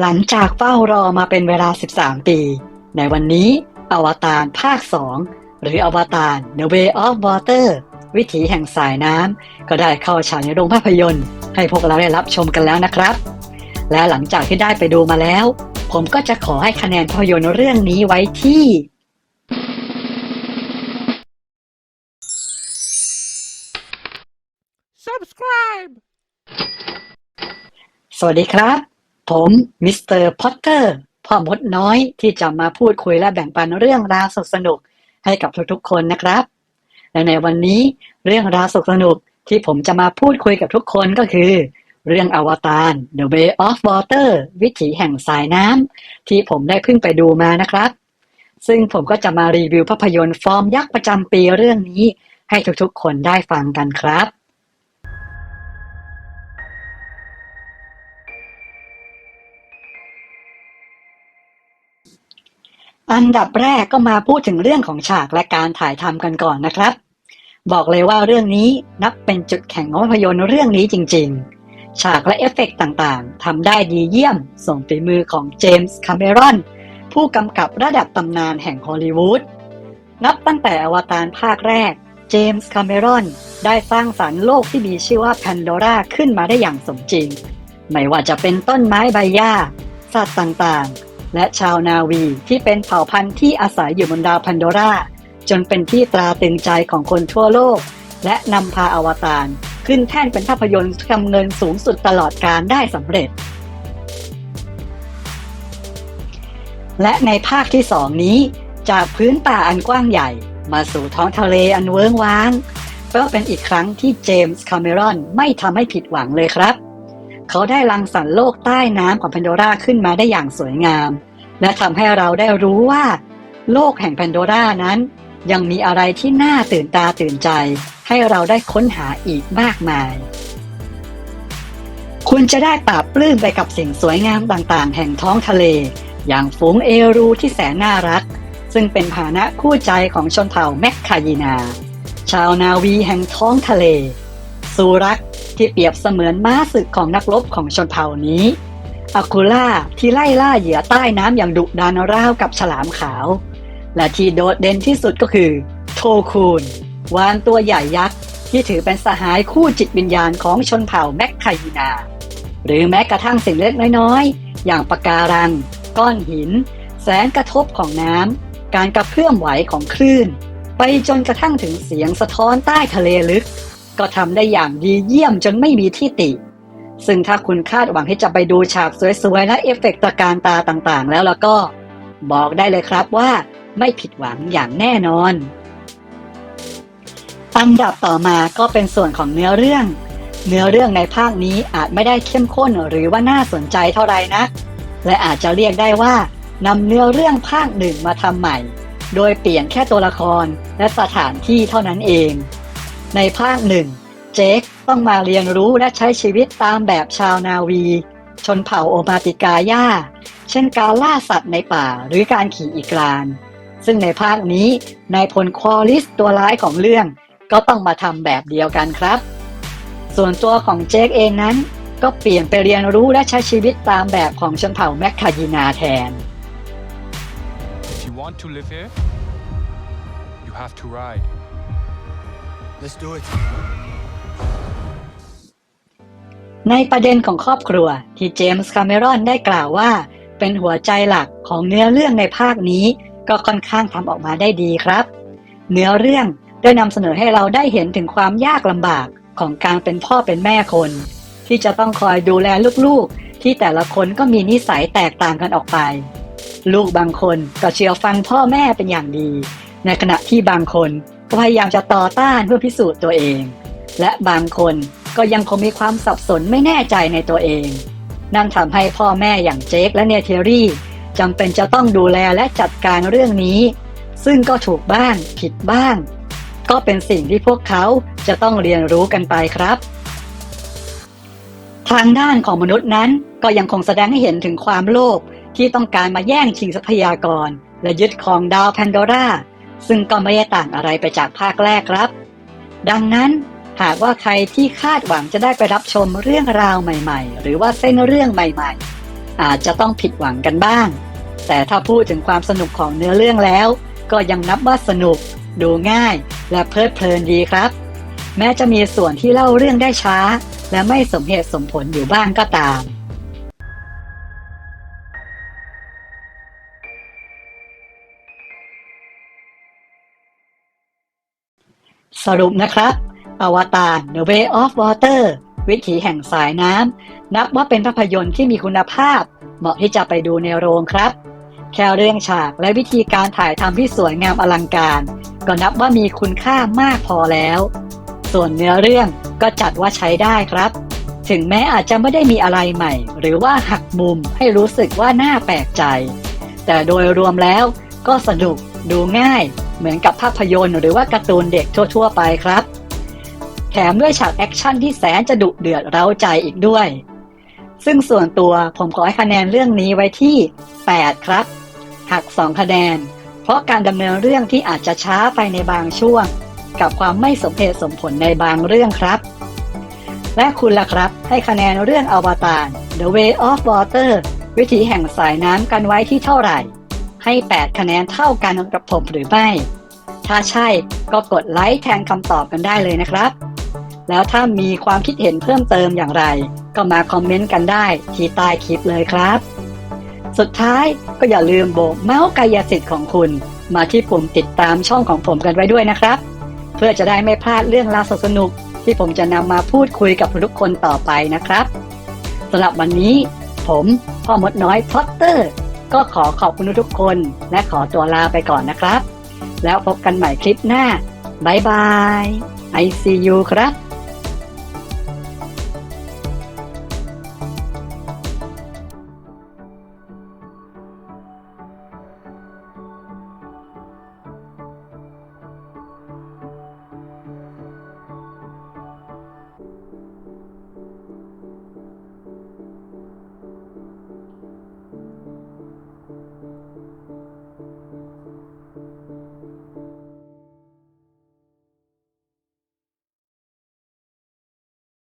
หลังจากเฝ้ารอมาเป็นเวลา 13 ปี ในวันนี้ อวตารภาค 2 หรืออวตาร The Way of Water วิถีแห่งสายน้ำก็ได้เข้าฉายในโรงภาพยนตร์ ให้พวกเราได้รับชมกันแล้วนะครับ และหลังจากที่ได้ไปดูมาแล้ว ผมก็จะขอให้คะแนนภาพยนตร์เรื่องนี้ไว้ที่ subscribe สวัสดีครับ ผมมิสเตอร์พอตเตอร์พ่อมดน้อยที่จะมาพูดคุยและแบ่งปันเรื่องราวสนุกๆให้กับทุกๆคนนะครับ และในวันนี้เรื่องราวสนุกๆที่ผมจะมาพูดคุยกับทุกคนก็คือ เรื่องอวตาร The Way of Water วิถีแห่งสายน้ำที่ผมได้เพิ่งไปดูมานะครับ ซึ่งผมก็จะมารีวิวภาพยนตร์ฟอร์มยักษ์ประจำปีเรื่องนี้ให้ทุกๆคนได้ฟังกันครับ อันดับแรกก็มาพูดถึงเรื่องของฉากและการถ่ายทำกันก่อนนะครับ บอกเลยว่าเรื่องนี้นับเป็นจุดแข่งของภาพยนตร์เรื่องนี้จริง ๆ ฉากและเอฟเฟกต์ต่างๆทำได้ดีเยี่ยมส่งฝีมือของเจมส์คาเมรอนผู้กำกับระดับตำนานแห่งฮอลลีวูดนับตั้งแต่อวตารภาคแรก เจมส์คาเมรอนได้สร้างสรรค์โลกที่มีชื่อว่าแพนโดราขึ้นมาได้อย่างสมจริง ไม่ว่าจะเป็นต้นไม้ใบหญ้า สัตว์ต่างๆ และชาวนาวีที่เป็นเผ่าพันธุ์ที่อาศัยอยู่บนดาวแพนโดราจนเป็นที่ตราตึงใจของคนทั่วโลก และนำพาอวตารขึ้นแท่นเป็นภาพยนตร์ทำเงินสูงสุดตลอดการได้สำเร็จ และในภาคที่สองนี้ จากพื้นป่าอันกว้างใหญ่ มาสู่ท้องทะเลอันเวิ้งว้างก็เป็นอีกครั้งที่เจมส์คาเมรอนไม่ทำให้ผิดหวังเลยครับ เขาได้รังสรรค์โลกใต้น้ำของแพนโดราขึ้นมาได้อย่างสวยงาม และทำให้เราได้รู้ว่า โลกแห่งแพนโดรานั้น ยังมีอะไรที่น่าตื่นตาตื่นใจ ให้เราได้ค้นหาอีกมากมาย คุณจะได้ปราบปลื้มไปกับสิ่งสวยงามต่างๆ แห่งท้องทะเล อย่างฝูงเอรูที่แสนน่ารัก ซึ่งเป็นพานะคู่ใจของชนเผ่าแมคคายีนา ชาวนาวีแห่งท้องทะเล สูรัก ที่เปรียบเสมือนม้าศึกของนักรบของชนเผ่านี้อะคูล่าที่ไล่ล่าเหยื่อใต้น้ำอย่างดุดันราวกับฉลามขาว และที่โดดเด่นที่สุดก็คือโทคูนวานตัวใหญ่ยักษ์ที่ถือเป็นสหายคู่จิตวิญญาณของชนเผ่าแมคคายีนา หรือแม้กระทั่งสิ่งเล็กน้อยๆ อย่างปะการัง ก้อนหิน แสงกระทบของน้ำการกระเพื่อมไหวของคลื่น ไปจนกระทั่งถึงเสียงสะท้อนใต้ทะเลลึก ก็ทำได้อย่างดีเยี่ยมจนไม่มีที่ติ ซึ่งถ้าคุณคาดหวังที่จะไปดูฉากสวยๆ และเอฟเฟกต์ตะการตาต่างๆ แล้วแล้วก็บอกได้เลยครับว่าไม่ผิดหวังอย่างแน่นอน อันดับต่อมาก็เป็นส่วนของเนื้อเรื่อง เนื้อเรื่องในภาคนี้อาจไม่ได้เข้มข้นหรือว่าน่าสนใจเท่าไหร่นะ และอาจจะเรียกได้ว่านำเนื้อเรื่องภาคหนึ่งมาทำใหม่ โดยเปลี่ยนแค่ตัวละครและสถานที่เท่านั้นเอง ในภาคหนึ่งเจคต้องมาเรียนรู้และใช้ชีวิตตามแบบชาวนาวี ชนเผ่าโอมาติกาย่า เช่นการล่าสัตว์ในป่าหรือการขี่อีกลาน ซึ่งในภาคนี้นายพลควอลิสตัวร้ายของเรื่อง ก็ต้องมาทำแบบเดียวกันครับ ส่วนตัวของเจคเองนั้น ก็เปลี่ยนไปเรียนรู้และใช้ชีวิตตามแบบของชนเผ่าแมคคายีนาแทน If you want to live here, you have to ride. Let's do it. ในประเด็นของครอบครัวที่เจมส์คาเมรอนได้กล่าวว่า เป็นหัวใจหลักของเนื้อเรื่องในภาคนี้ ก็ค่อนข้างทำออกมาได้ดีครับ เนื้อเรื่องได้นำเสนอให้เราได้เห็นถึงความยากลำบากของการเป็นพ่อเป็นแม่คน ที่จะต้องคอยดูแลลูกๆ ที่แต่ละคนก็มีนิสัยแตกต่างกันออกไป ลูกบางคนก็เชื่อฟังพ่อแม่เป็นอย่างดี ในขณะที่บางคน ก็พยายามจะต่อต้านเพื่อพิสูจน์ตัวเอง และบางคนก็ยังคงมีความสับสนไม่แน่ใจในตัวเอง นั่นทำให้พ่อแม่อย่างเจคและเนเทอรี่จำเป็นจะต้องดูแลและจัดการเรื่องนี้ ซึ่งก็ถูกบ้างผิดบ้าง ก็เป็นสิ่งที่พวกเขาจะต้องเรียนรู้กันไปครับ ทางด้านของมนุษย์นั้นก็ยังคงแสดงให้เห็นถึงความโลภที่ต้องการมาแย่งชิงทรัพยากร และยึดครองดาวแพนโดรา ซึ่งก็ไม่ได้ต่างอะไรไปจากภาคแรกครับ ดังนั้นหากว่าใครที่คาดหวังจะได้ไปรับชมเรื่องราวใหม่ๆ หรือว่าเส้นเรื่องใหม่ๆ อาจจะต้องผิดหวังกันบ้าง แต่ถ้าพูดถึงความสนุกของเนื้อเรื่องแล้ว ก็ยังนับว่าสนุก ดูง่าย และเพลิดเพลินดีครับ แม้จะมีส่วนที่เล่าเรื่องได้ช้า และไม่สมเหตุสมผลอยู่บ้างก็ตาม สรุปนะครับอวตาร The Way of Water วิถีแห่งสายน้ำ นับว่าเป็นภาพยนตร์ที่มีคุณภาพ เหมาะที่จะไปดูในโรงครับ แค่เรื่องฉากและวิธีการถ่ายทำที่สวยงามอลังการ ก็นับว่ามีคุณค่ามากพอแล้ว ส่วนเนื้อเรื่องก็จัดว่าใช้ได้ครับ ถึงแม้อาจจะไม่ได้มีอะไรใหม่ หรือว่าหักมุมให้รู้สึกว่าน่าแปลกใจ แต่โดยรวมแล้วก็สนุกดูง่าย เหมือนกับภาพยนตร์หรือว่าการ์ตูนเด็กทั่ว ๆ ไปครับ แถมด้วยฉากแอคชั่นที่แสนจะดุเดือดเร้าใจอีกด้วย ซึ่งส่วนตัวผมขอให้คะแนนเรื่องนี้ไว้ที่ 8 ครับ หัก 2 คะแนน เพราะการดำเนินเรื่องที่อาจจะช้าไปในบางช่วง กับความไม่สมเหตุสมผลในบางเรื่องครับ และคุณล่ะครับ ให้คะแนนเรื่องอวตาร The Way of Water วิถีแห่งสายน้ำกันไว้ที่เท่าไหร่ ให้ 8 คะแนนเท่ากันกับผมหรือไม่ ถ้าใช่ก็กดไลค์แทนคำตอบกันได้เลยนะครับ แล้วถ้ามีความคิดเห็นเพิ่มเติมอย่างไร ก็มาคอมเมนต์กันได้ที่ใต้คลิปเลยครับ สุดท้ายก็อย่าลืมโบกเมาส์กายสิทธิ์ของคุณ มาที่ปุ่มติดตามช่องของผมกันไว้ด้วยนะครับ เพื่อจะได้ไม่พลาดเรื่องราวสนุกที่ผมจะนำมาพูดคุยกับทุกคนต่อไปนะครับสำหรับวันนี้ ผมพ่อมดน้อยพอตเตอร์ ก็ขอขอบคุณทุกคนและขอตัวลาไปก่อนนะครับ แล้วพบกันใหม่คลิปหน้าบายบาย I see you ครับ